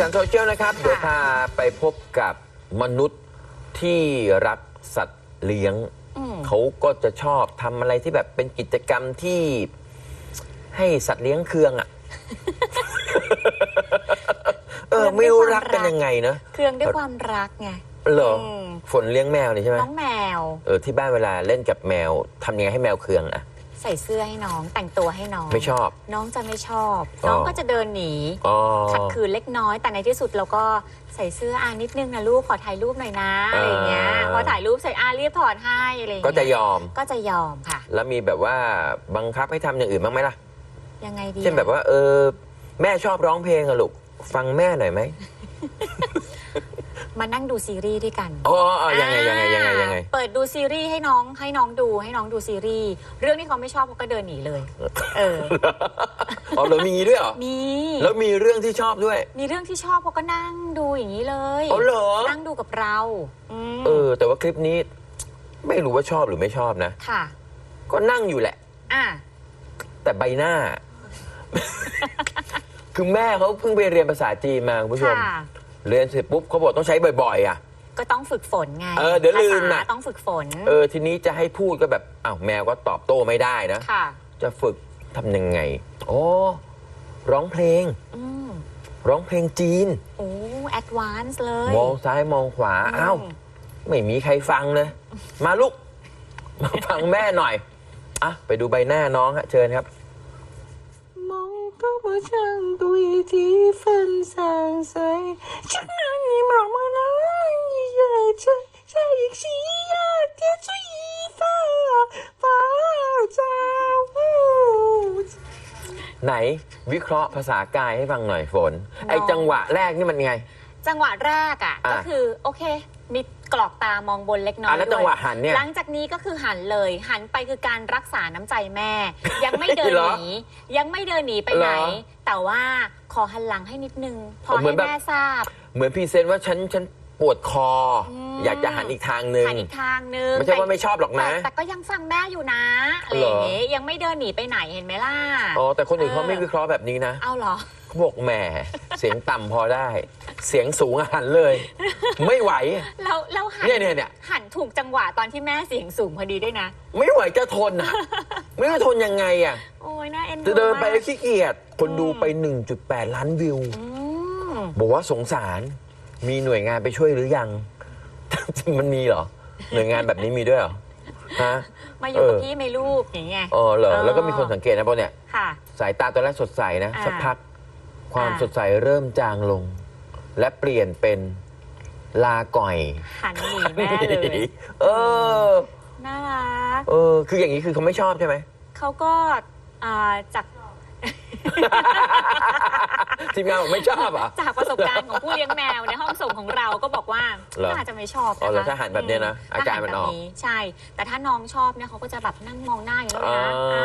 สันโซเชียลนะครับ เดี๋ยวพาไปพบกับมนุษย์ที่รักสัตว์เลี้ยงอืมเขาก็จะชอบทำอะไรที่แบบเป็นกิจกรรมที่ให้สัตว์เลี้ยงเคืองอะ เออไม่รู้รักกันยังไงเนอะเครื่องด้วยความรักไงเหรออืมฝนเลี้ยงแมวนี่ใช่ไหมน้องแมว เออที่บ้านเวลาเล่นกับแมวทำยังไงให้แมวเคืองอะใส่เสื้อให้น้องแต่งตัวให้น้อง ไม่ชอบ น้องจะไม่ชอบอ๋อน้องก็จะเดินหนีอ๋อ ขัดขืนเล็กน้อย แต่ในที่สุดเราก็ใส่เสื้ออานิดนึงนะลูกขอถ่ายรูปหน่อยนะอะไรอย่างเงี้ยอ่าพอถ่ายรูปเสร็จอารีบถอดให้อะไรอย่างก็เงี้ยจะยอม ก็จะยอมค่ะ แล้วมีแบบว่าบังคับให้ทำอย่างอื่นบ้างไหมล่ะ ยังไงดีเช่นแบบว่า เออ แม่ชอบร้องเพลงอะลูก ฟังแม่หน่อยไหม มานั่งดูซีรีส์ด้วยกันอ๋ออ๋อยังไงยังไงยังไงยังไง เปิดดูซีรีส์ให้น้องให้น้องดูให้น้องดูซีรีส์เรื่องที่เขาไม่ชอบเขาก็เดินหนีเลย เออ อ๋อเหรอมีด้วยเหรอ มี แล้วมีเรื่องที่ชอบด้วย มีเรื่องที่ชอบเขาก็นั่งดูอย่างนี้เลยอ๋อเหรอ นั่งดูกับเราอืมเออ แต่ว่าคลิปนี้ ไม่รู้ว่าชอบหรือไม่ชอบนะ ค่ะ ก็นั่งอยู่แหละ อะ แต่ใบหน้า คือแม่เขาเพิ่งไปเรียนภาษาจีนมาคุณผู้ชม ค่ะ เรียนเสร็จปุ๊บเขาบอกต้องใช้บ่อยๆ อะ ก็ต้องฝึกฝนไงเออเดี๋ยวลืมภาน่ะ ษาต้องฝึกฝนเออทีนี้จะให้พูดก็แบบอ้าวแมวก็ตอบโต้ไม่ได้นะ ค่ะ จะฝึกทำยังไงโอ้ร้องเพลง อืมร้องเพลงจีน โอ้แอดวานซ์เลย มองซ้ายมองขวาอ้าวมไม่มีใครฟังเลย มาลูก มาฟังแม่หน่อยอะไปดูใบหน้าน้องฮะเชิญครับ梦跟我唱独一体分散碎，只能你妈妈那一夜吹，在一起呀，贴出一发发在舞。 ไหนวิเคราะห์ภาษากายให้ฟังหน่อยฝน ไอจังหวะแรกนี่มันไง จังหวะแรกอ่ะ อ่ะ ก็คือโอเค มี กรอกตามองบนเล็กน้อยอะแล้วด้วยจังหวะหันเนี่ยหลังจากนี้ก็คือหันเลย หันไปคือการรักษาน้ำใจแม่ ยังไม่เดินเหรหอนียังไม่เดินหนีไปไหน เหรอแต่ว่าขอหันหลังให้นิดนึง พอเหมืให้อนแบบ แม่ทราบ เหมือนพรีเซนต์ว่าฉันฉัน ปวดคออม อยากจะหันอีกทางหนึ่ง หันอีกทางนึงไม่ใช่ว่าไม่ชอบหรอกแต่นะแต่ก็ยังฟังแม่อยู่นะอะไรอย่างงี้ยังไม่เดินหนีไปไหนเห็นไหมล่ะ อ๋อแต่คนอื่นเขาเออไม่วิเคราะห์แบบนี้นะเอาเหรอ เขาบอกแหมเสียงต่ำพอได้ เสียงสูงอะหันเลย ไม่ไหว เราเราหันเนี่ยเนี่ยเนี่ย หันถูกจังหวะตอนที่แม่เสียงสูงพอดีด้วยนะ ไม่ไหวจะทนอะไม่รู้จะทนยังไงอะโอ้ยน่าเอ็นดูจะเดินไปมากแล้วขี้เกียจคนดูไป 1.8 ล้านวิว อืมบอกว่าสงสาร มีหน่วยงานไปช่วยหรือยัง มันมีเหรอ หน่วยงานแบบนี้มีด้วยเหรอฮะ มาอยู่กับเออ พี่ไหม่ลูกอย่างเงี้ย อ๋อเหรอเออแล้วก็มีคนสังเกตนะเพราะเนี่ย ค่ะ สายตาตอนแรกสดใสนะ อ่าสักพักความอ่า สดใสเริ่มจางลง และเปลี่ยนเป็นลาก่อยหันหนีแม่เลยเออ น่ารัก เออ คืออย่างนี้คือเขาไม่ชอบใช่ไหม เขาก็อ่าจาก ทีมงานบอกไม่ชอบเหรอะ จากประสบการณ์ของผู้เลี้ยงแมวในห้องส่งของเราก็บอกว่าเหรอน่าจะไม่ชอบอ๋อเหรอนะคะถ้าหันแบบเนี้ยนะมอาการมันออก ถ้หัแบบใช่ แต่ถ้าน้องชอบเนี่ยเขาก็จะแบบนั่งมองหน้าอย่างนี้เลยนะอ๋อ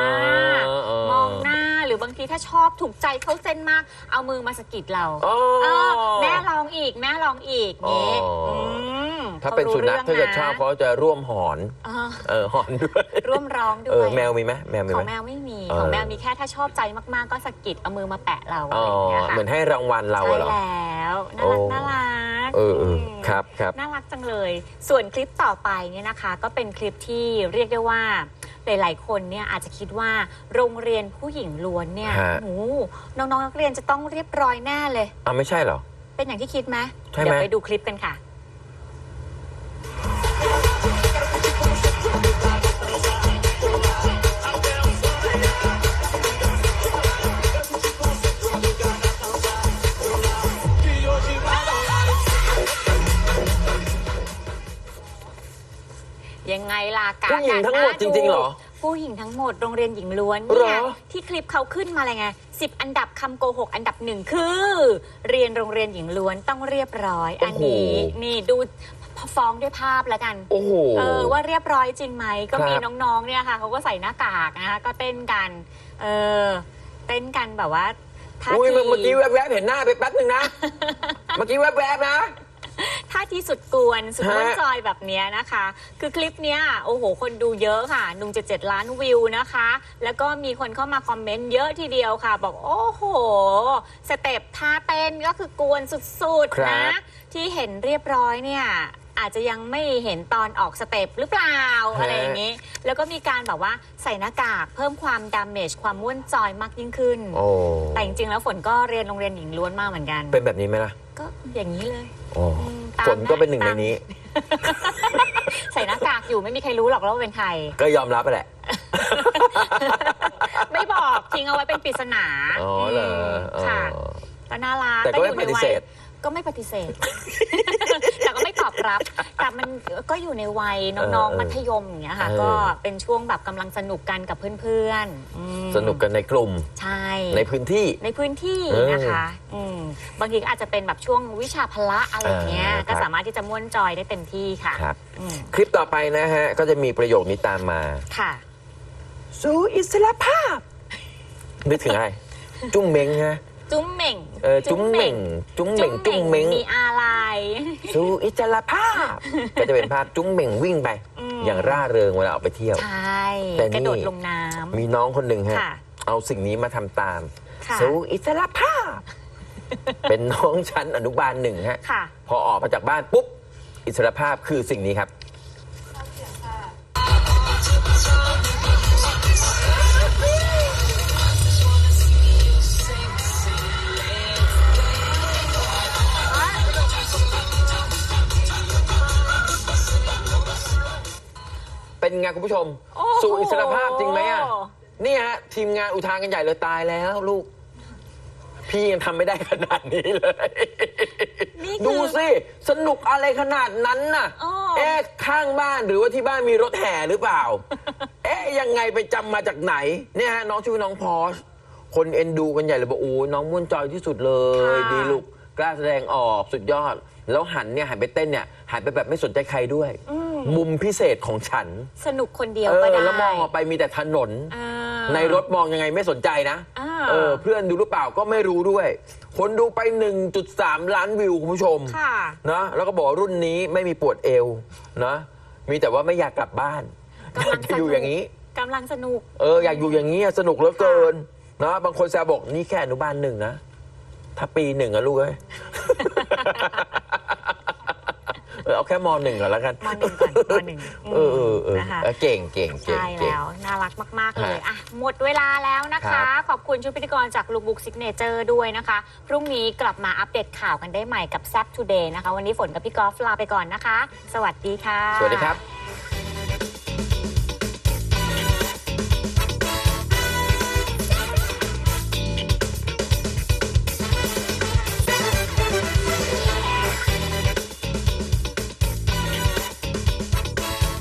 อ่ามองหน้าหรือบางทีถ้าชอบถูกใจเขาเส้นมาก เอามือมาสะกิดเราอ๋อ เออแม่ลองอีกแม่ลองอีกนี่อ๋ออื ม ถ้าเป็นสุนัขขถ้ารู้เกิดรื่งชอบนะเขาจะร่วมหอนเออเออหอนด้วยร่วมร้องด้เอวอยแมวมีไหมแมวมีขไหอม งแมวไม่มีเออ ของแมวมีแค่ถ้าชอบใจมากๆ ก็สะกิดเอามือมาแปะเราอะอ๋ไรออย่างเงี้ยค่ะเหมือนให้รางวัลเราใช่อะเหรอ แล้วน่าโอ้รักน่ารักเออเออม ครับครับ น่ารักจังเลย ส่วนคลิปต่อไปเนี่ยนะคะ ก็เป็นคลิปที่เรียกได้ว่า หลาย ๆ คนเนี่ยอาจจะคิดว่าโรงเรียนผู้หญิงล้วนเนี่ยฮะ โอ้โหน้อง ๆ นักเรียนจะต้องเรียบร้อยแน่เลย อะไม่ใช่เหรอ เป็นอย่างที่คิดไหมใช่ไหม เดี๋ยวไปดูคลิปกันค่ะ ยังไงล่ะกาผู้หญิงทั้งหมดกาจริงๆเหรอผู้หญิงทั้งหมดโรงเรียนหญิงล้วนเหรเนี่ยอที่คลิปเขาขึ้นมาเลยไงสิบอันดับคำโกหกอันดับหนึ่งคือ เรียนโรงเรียนหญิงล้วนต้องเรียบร้อย อันนี้นี่ดูฟ้องด้วยภาพแล้วกัน โอ้โห เออว่าเรียบร้อยจริงไหมก็ครับมีน้องๆเนี่ยค่ะเขาก็ใส่หน้ากากนะคะก็เต้นกัน เออเต้นกันแบบว่าท่าอุ้ยทีเมื่อกี้แวบๆเห็นหน้าไปแป๊บนึงนะ เมื่อกี้แวบๆนะ ท่าที่สุดกวนสุดม่วนจอยแบบเนี้ยนะคะ คือคลิปเนี้ยโอ้โห คนดูเยอะค่ะหนุ่ม77ล้านวิวนะคะ แล้วก็มีคนเข้ามาคอมเมนต์เยอะทีเดียวค่ะ บอกโอ้โห สเต็ปท่าเต้นก็คือกวนสุดครับๆนะ ที่เห็นเรียบร้อยเนี่ยอาจจะยังไม่เห็นตอนออกสเต็ปหรือเปล่าอะไรอย่างนี้ แล้วก็มีการแบบว่าใส่หน้ากากเพิ่มความดามเมจความม่วนจอยมากยิ่งขึ้นโอ้แต่จริงๆแล้วฝนก็เรียนโรงเรียนหญิงล้วนมากเหมือนกัน เป็นแบบนี้ไหมล่ะ ก็อย่างนี้เลยโอ้อืมตามฝนก็เป็นหนึ่งตามในนี้ ใส่หน้ากากอยู่ไม่มีใครรู้หรอกว่าเป็นใคร ก็ยอมรับไปแหละ ไม่บอกทิ้งเอาไว้เป็นปริศนาอ๋อเหรออ๋อ ค่ะก็น่ารักแต่ก็ไม่อยู่ในปฏิวัยเสธ ก็ไม่ปฏิเสธแต่ก็ไม่ตอบรับ แต่มันก็อยู่ในวัยน้องๆมัธยมอย่างเงี้ยค่ะ เออ ก็เป็นช่วงแบบกำลังสนุกกันกับเพื่อนๆอืมสนุกกันในกลุ่มใช่ ในพื้นที่ ในพื้นที่เออนะคะอืมบางทีก็อาจจะเป็นแบบช่วงวิชาพละอะไรเงี้ยอ่าครับ ก็สามารถที่จะม่วนจอยได้เต็มที่ค่ะครับ อืมคลิปต่อไปนะฮะ ก็จะมีประโยคนี้ตามมา ค่ะ สู่อิสรภาพ นึกถึงอะไร จุ้งเม้งฮะจุ้มเหม่งเออจุ้งเหม่งจุ้งเหม่งจุ้งเม้ง มีอะไร สู่อิสรภาพ ก็จะเป็นภาพจุ้งเหม่งวิ่งไป อืม อย่างร่าเริงเวลาออกไปเที่ยว ใช่แต่นี่ กระโดดลงน้ำ มีน้องคนหนึ่งฮะค่ะเอาสิ่งนี้มาทำตาม ค่ะ สู่อิสรภาพ เป็นน้องชั้นอนุบาลหนึ่งฮะ ค่ะ พอออกมาจากบ้านปุ๊บ อิสรภาพคือสิ่งนี้ครับ เป็นไงคุณผู้ชม โอ้โห สู่อิสรภาพจริงไหมอะนี่ฮะทีมงานอุทานกันใหญ่เลยตายแล้วลูก พี่ยังทำไม่ได้ขนาดนี้เลย นี่คือดูสิ สนุกอะไรขนาดนั้นน่ะ อ้อ เอ๊ะข้างบ้านหรือว่าที่บ้านมีรถแห่หรือเปล่า เอ๊ะยังไงไปจำมาจากไหน เนี่ยฮะน้องชื่อน้องพอชคนเอ็นดูกันใหญ่เลยบอกโอ้ยน้องม่วนจอยที่สุดเลย ค่ะ ดีลูกกล้าแสดงออกสุดยอด แล้วหันเนี่ยหันไปเต้นเนี่ยหันไปแบบไม่สนใจใครด้วย อื มมุมพิเศษของฉัน สนุกคนเดียวเอก็อได้ แล้วมองออกไปมีแต่ถนน อ่า ในรถมองยังไงไม่สนใจนะอ่า เออเพื่อนดูหรือเปล่าก็ไม่รู้ด้วย คนดูไป 1.3 ล้านวิวคุณผู้ชม ค่ะ นะแล้วก็บอกว่ารุ่นนี้ไม่มีปวดเอวนะมีแต่ว่าไม่อยากกลับบ้านอยากจะอยู่อย่างนี้ กำลังสนุก เอออยากอยู่อย่างนี้อะสนุกเหลือเกินนะบางคนแซวบอกนี่แค่อนุบาลหนึ่งนะ ถ้าปีหนึ่งอะลูกเอ้ยเออเอาแค่มหนึ่งก่อนแล้วกัน มหนึ่งก่อนมหนึ่งเออเออเออนะคะเออเก่งเก่งเก่งใช่เก่ง แล้วน่ารักมาก ๆ เลยฮะอะหมดเวลาแล้วนะครัคะ บ ขอบคุณชุดพิธีกรจากลูกบุ๊กซิกเนเจอร์ด้วยนะคะ พรุ่งนี้กลับมาอัปเดตข่าวกันได้ใหม่กับแซ p ทูเดย์นะคะ วันนี้ฝนกับพี่กอล์ฟลาไปก่อนนะคะ สวัสดีค่ะ สวัสดีครับ